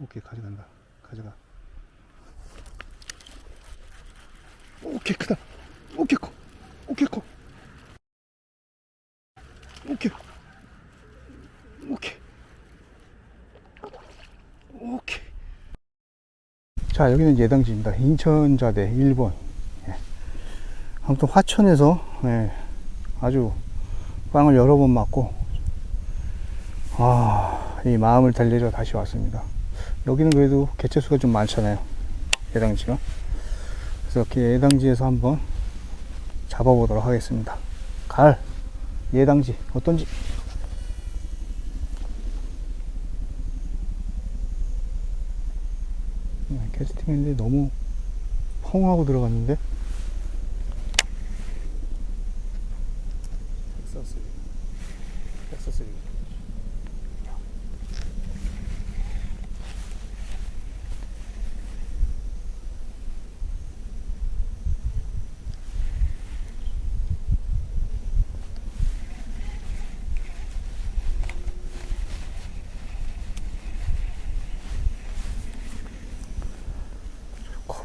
오케이 가져간다. 가져가. 오케이 크다. 오케이 커. 오케이 커. 오케이. 오케이. 오케이. 자 여기는 예당지입니다. 인천자대 1번 예. 아무튼 화천에서 예, 아주 빵을 여러 번 맞고 아, 이 마음을 달래러 다시 왔습니다. 여기는 그래도 개체수가 좀 많잖아요. 예당지가. 그래서 이렇게 예당지에서 한번 잡아보도록 하겠습니다. 갈 예당지 어떤지. 음, 캐스팅인데 너무 펑하고 들어갔는데. 텍사스 텍사스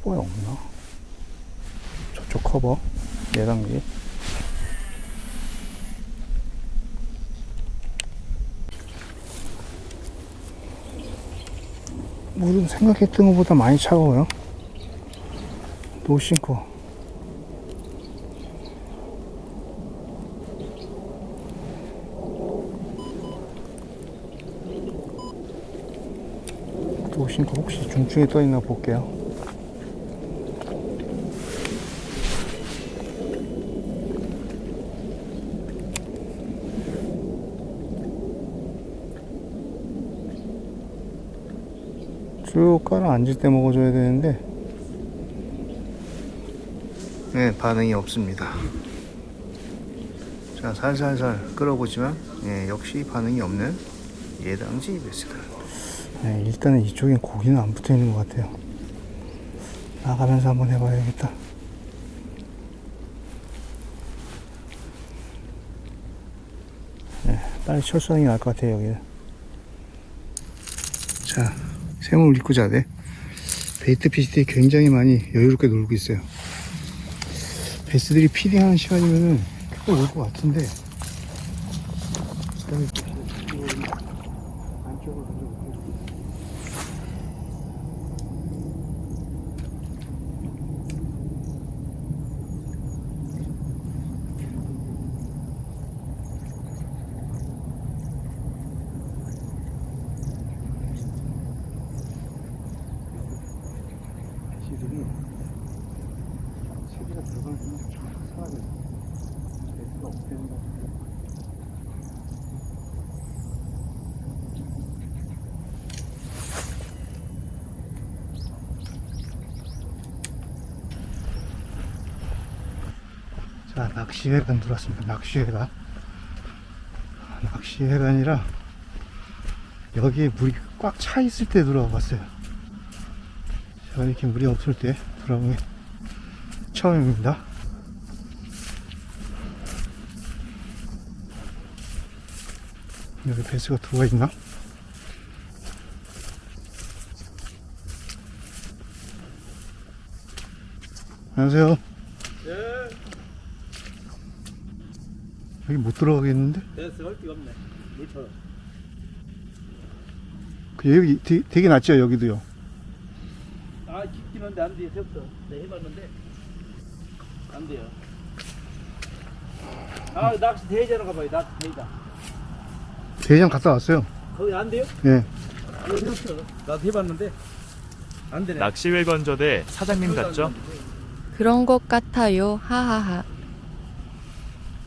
커버에 없나? 저쪽 커버? 예단기 물은 생각했던 것보다 많이 차가워요. 노싱크 노싱크 혹시 중증에 떠있나 볼게요 쭉 깔아 앉을 때 먹어줘야 되는데. 네 반응이 없습니다. 자 살살살 끌어보지만 예, 역시 반응이 없는 예당지 베스트 네, 일단은 이쪽엔 고기는 안 붙어 있는 것 같아요. 나가면서 한번 해봐야겠다. 네, 빨리 철수하는 게 나을 것 같아요 여기는. 자 생을 입고 자대. 베이트 피시들이 굉장히 많이 여유롭게 놀고 있어요. 베스들이 피딩하는 시간이면은 꽤올것 같은데 일단은 안쪽으로 던져볼게요. 시들이 세개가 들어가는 좀 사라져 베스가 없대는 것 같아요. 자, 낚시회관 들어왔습니다. 낚시회관. 낚시회관이라 여기에 물이 꽉 차 있을 때 들어와 봤어요. 제가 이렇게 물이 없을 때 들어온 게 처음입니다. 여기 배스가 들어와 있나? 안녕하세요. 여기 못 들어가겠는데? 됐어, 할 데가 없네. 물처럼. 그 여기 되게, 되게 낮죠 여기도요. 아, 한데 안 돼. 없어. 내가 해봤는데. 안 돼요. 아, 낚시 대회자로 가봐요. 낚시 대회자. 대장 갔다 왔어요. 거기 안 돼요? 예. 여기 없어. 나도 해봤는데. 안 되네. 낚시회 건조대 사장님 같죠? 그런 것 같아요. 하하하.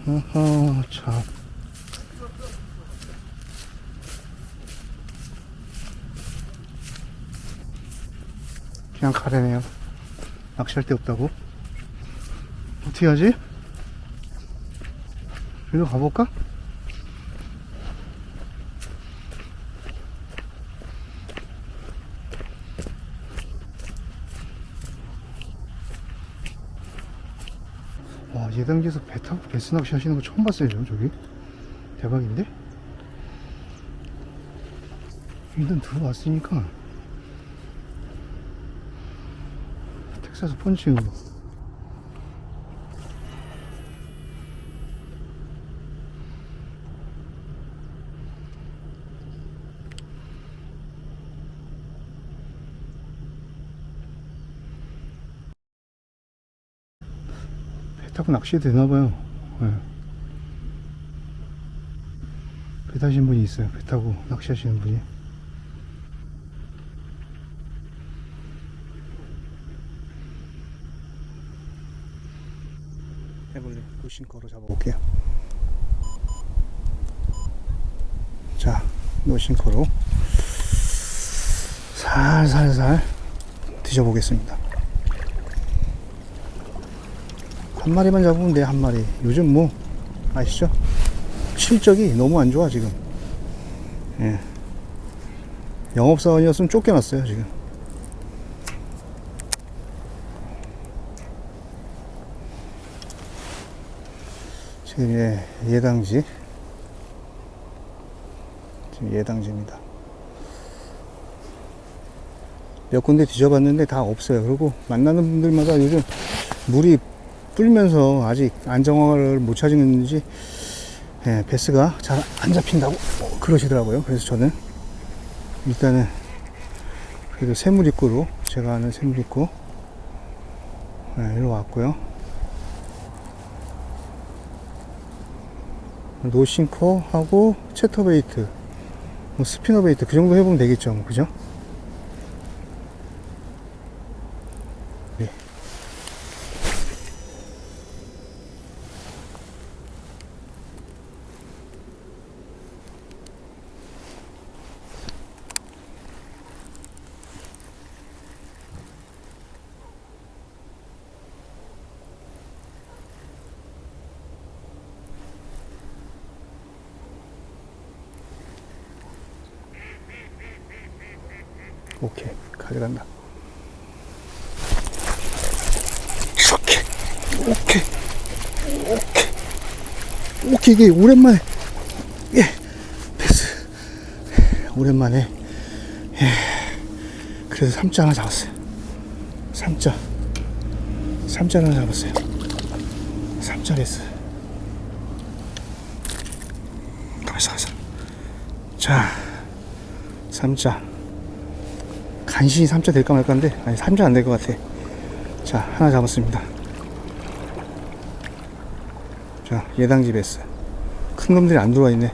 어허 참. 그냥 가래네요. 낚시할 데 없다고? 어떻게 하지? 일로 가볼까? 와 예당지에서 배 타고 베스 낚시 하시는 거 처음 봤어요 저 저기 대박인데 일단 들어왔으니까 텍사스 펀칭으로. 배 타고 낚시 되나봐요. 네. 배 타신 분이 있어요. 배 타고 낚시하시는 분이. 해볼래? 노싱커로 잡아볼게요. 자 노싱커로 살살살 드셔보겠습니다. 한 마리만 잡으면 돼한 마리. 요즘 뭐 아시죠? 실적이 너무 안 좋아 지금. 예. 영업사원이었으면 쫓겨났어요 지금 예, 예당지 지금 예당지입니다. 몇 군데 뒤져봤는데 다 없어요. 그리고 만나는 분들마다 요즘 물이 불면서 아직 안정화를 못 찾은지 예, 베스가 잘 안 잡힌다고 그러시더라고요. 그래서 저는 일단은 그래도 새물 입구로 제가 아는 새물 입구 예, 일로 왔고요 노싱커 하고 채터베이트 뭐 스피너베이트 그 정도 해보면 되겠죠 뭐, 그죠? 네. 오케이 가져간다 이렇게 오케이. 오케이. 오케이 이게 오랜만에. 예. 패스 오랜만에. 예. 그래도 삼자 하나 잡았어요. 삼자. 삼자 하나 잡았어요. 삼자 레스 가서 가서 자 삼자. 간신히 3자 될까 말까인데 아니 3자 안 될 것 같아. 자 하나 잡았습니다 자 예당지 베스 큰 놈들이 안 들어와 있네.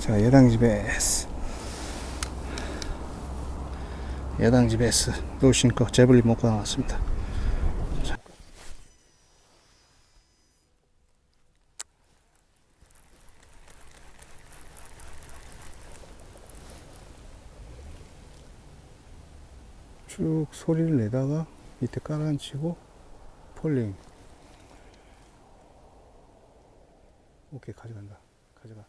자 예당지 베스 예당지 베스 노신거 제블리 먹고 나왔습니다. 자. 쭉 소리를 내다가 밑에 깔아앉히고 폴링 오케이 가져간다. 가져가.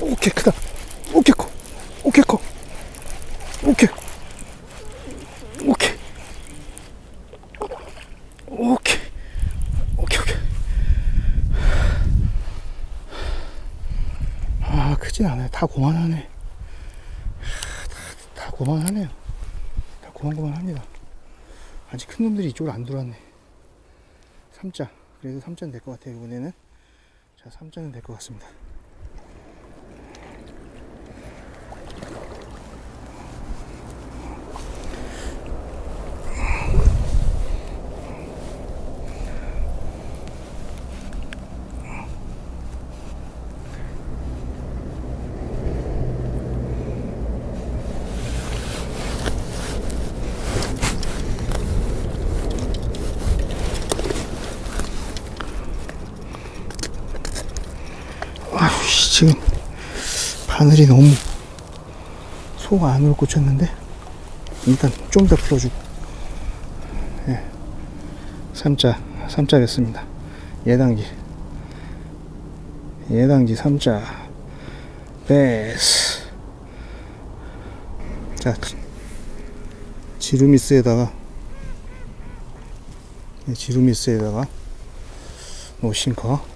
오케이 크다. 오케이 커. 오케이 커. 오케이. 오케이. 오케이. 아 크진 않아요. 다 고만하네. 다 고만하네요. 다 고만고만합니다. 아직 큰 놈들이 이쪽으로 안 들어왔네. 3자. 그래도 3자는 될것 같아요, 이번에는. 자, 3자는 될것 같습니다. 아휴, 씨, 지금 바늘이 너무 속 안으로 꽂혔는데 일단 좀 더 풀어주고. 예. 3자 3자 됐습니다. 예당지. 예당지 3자 베스 자 지루미스에다가 네, 지루미스에다가 노싱커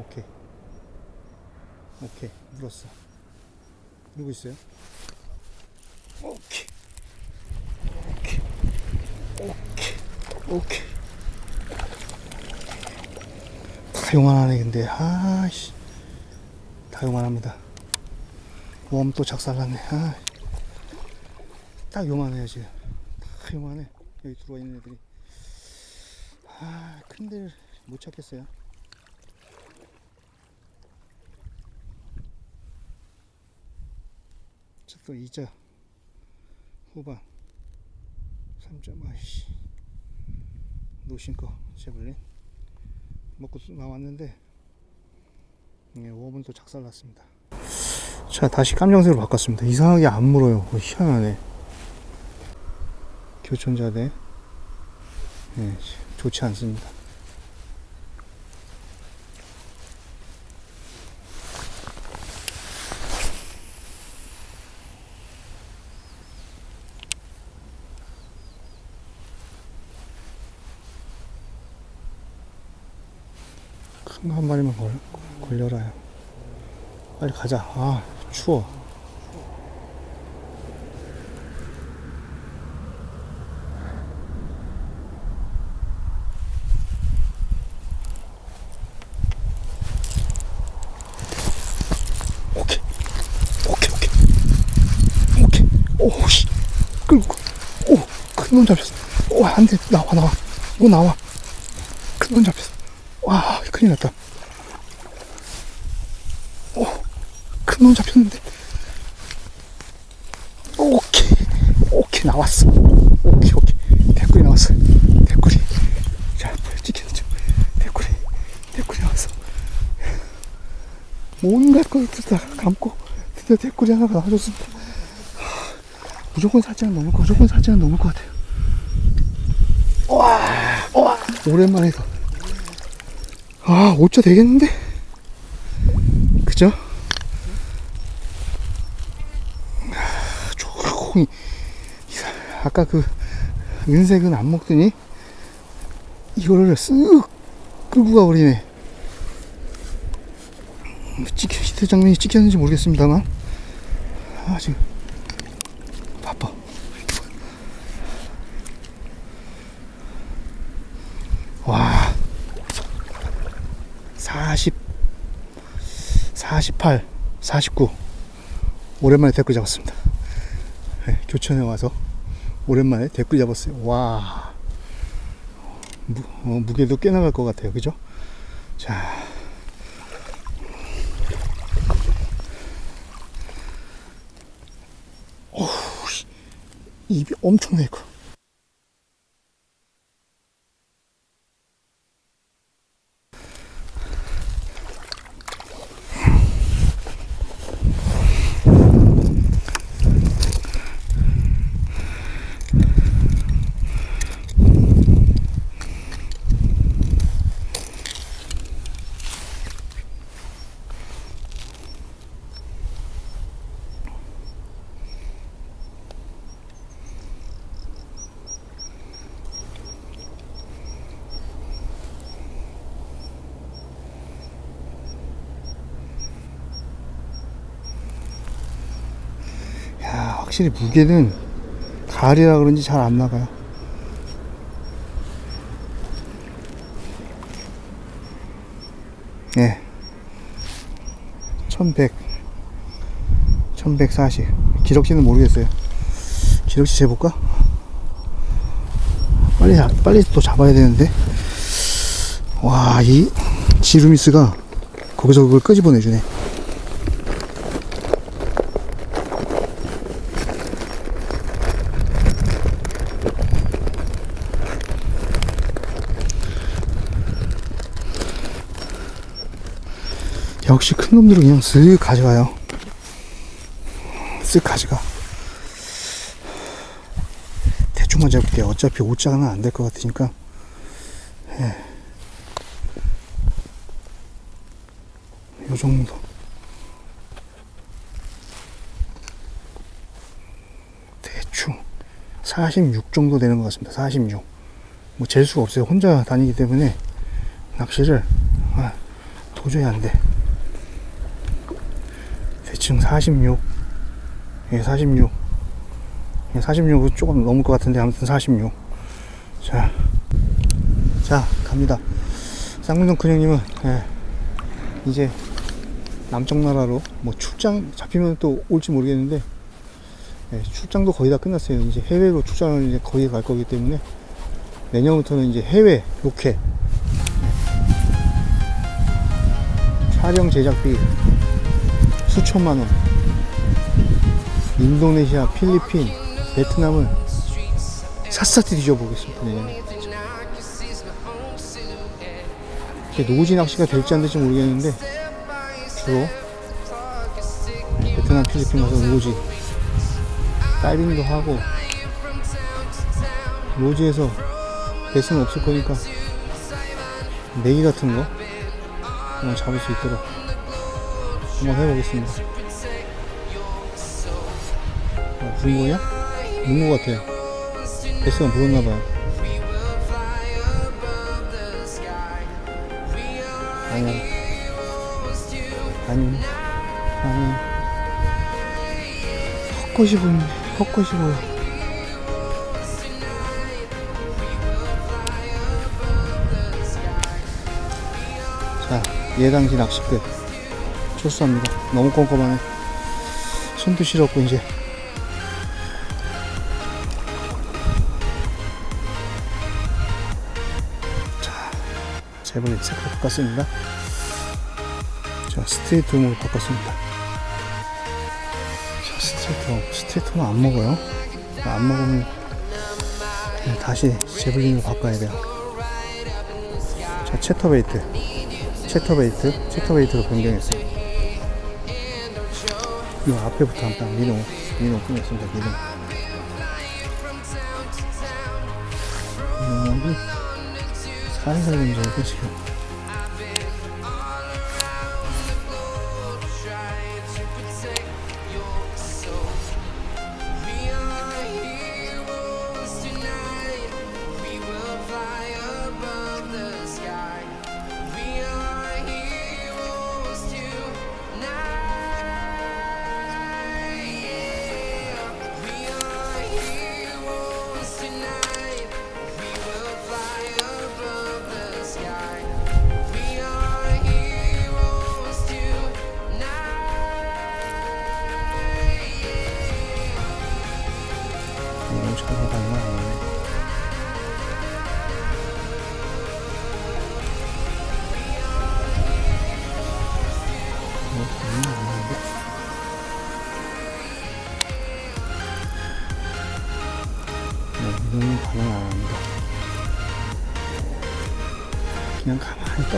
오케이. 오케이. 물었어. 누구 있어요? 오케이. 오케이. 오케이. 오케이. 다 요만하네, 근데. 아씨. 다 요만합니다. 웜 또 작살났네. 아. 딱 요만해요, 지금. 다 요만해. 여기 들어와 있는 애들이. 아, 큰 데를 못 찾겠어요. 또 2자 후반 3점 아이씨. 노신 거 제블린. 먹고 또 나왔는데 예, 5분 또 작살났습니다. 자 다시 깜정색으로 바꿨습니다. 이상하게 안 물어요. 어, 희한하네. 교촌자대. 예, 좋지 않습니다 큰 거 한 마리만 걸, 걸려라요. 빨리 가자. 아, 추워. 오케이. 오케이, 오케이. 오케이. 오. 오, 큰 놈 잡혔어. 오, 안 돼. 나와, 나와. 이거 나와. 큰 놈 잡혔어. 와, 큰일 났다. 오, 큰 놈 잡혔는데. 오케이. 오케이, 나왔어. 오케이, 오케이. 대꾸리 나왔어. 대꾸리. 자, 찍혔죠. 대꾸리. 대꾸리 나왔어. 온갖 것들 다 감고 드디어 대꾸리 하나가 나와줬습니다. 하, 무조건 살찌는 넘을 거, 무조건 살찌는 넘을 것 같아요. 와, 와, 오랜만에 더. 아, 5자 되겠는데? 그죠? 아, 조금, 아까 그, 은색은 안 먹더니, 이거를 쓱 끌고 가버리네. 찍, 히트 장면이 찍혔는지 모르겠습니다만, 아, 지금, 바빠. 와. 40, 48, 49. 오랜만에 댓글 잡았습니다. 네, 교천에 와서 오랜만에 댓글 잡았어요. 와. 무, 어, 무게도 꽤 나갈 것 같아요. 그죠? 자. 씨. 입이 엄청나게 커. 야, 확실히 무게는 가을이라 그런지 잘 안 나가요. 예. 1100, 1140. 기록지는 모르겠어요. 기록지 재볼까? 빨리, 잡- 빨리 또 잡아야 되는데. 와, 이 지루미스가 거기서 그걸 끄집어내주네. 역시 큰 놈들은 그냥 쓱 가져가요. 쓱 가져가. 대충만 잡을게요. 어차피 오자는 안될 것 같으니까. 예. 요 정도. 대충 46 정도 되는 것 같습니다. 46. 뭐 잴 수가 없어요. 혼자 다니기 때문에 낚시를 아, 도저히 안 돼. 대충 46. 예, 46. 예, 46은 조금 넘을 것 같은데 아무튼 46. 자, 자 갑니다. 쌍문동 큰형님은 예, 이제 남쪽 나라로 뭐 출장 잡히면 또 올지 모르겠는데 예, 출장도 거의 다 끝났어요. 이제 해외로 출장을 이제 거의 갈 거기 때문에 내년부터는 이제 해외 로켓 촬영 제작비 수천만 원 인도네시아, 필리핀, 베트남을 샅샅이 뒤져보겠습니다. 내년에. 이게 노지 낚시가 될지 안 될지 모르겠는데 주로 베트남, 필리핀 가서 노지 다이빙도 하고 노지에서 배스는 없을 거니까 내기 같은 거 잡을 수 있도록 한번 해보겠습니다. 아, 무슨 거냐? 문어 같아요. 배스가 물었나봐요. 아니, 아니, 아니, 헛것이 보이네. 헛것이 보여. 자, 예당지 낚시 끝. 좋습니다. 너무 꼼꼼하네. 손도 시렵고, 이제. 자, 제발 색깔 바꿨습니다. 자, 스트레이트 홈으로 바꿨습니다. 자, 스트레이트 홈. 스트레이트 홈은 안 먹어요. 안 먹으면 다시 제블린으로 바꿔야 돼요. 자, 채터베이트. 채터베이트. 채터베이트로 변경했어요. 이 앞에부터 한번 미노. 미노 끊었습니다. 미노. 미노이 살살 건져야 지금.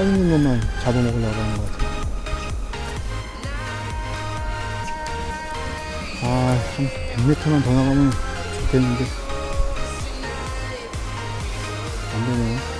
있는 것만 잡아먹으려고 하는 것 같아요. 아, 한 100m만 더 나가면 좋겠는데. 안 되네요.